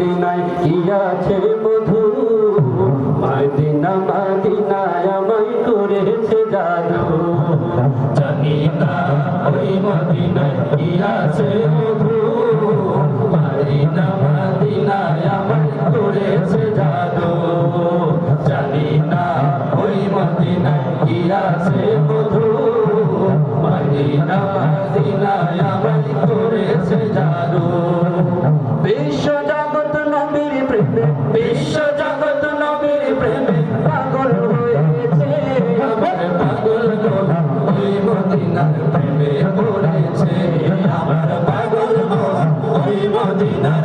মদিনায় কি আছে মধু মাদিনা, মাদিনায় আমায় করেছে জাদু। জানি না ওই মদিনায় কি আছে মধু মদিনা, মদিনায় আমার করেছে জাদু। জানি না ওই মদিনায় কি আছে মধু মদিনা, মদিনায় আমার করেছে জাদু। বিশ্ব বিশ্ব জগৎ নবীর প্রেমে পাগল হয়েছে। আমার পাগল মন ওই মদিনার প্রেমে পড়েছে। আমার পাগল মন ওই মদিনার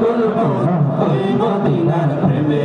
মন ওই মদিনার প্রেমে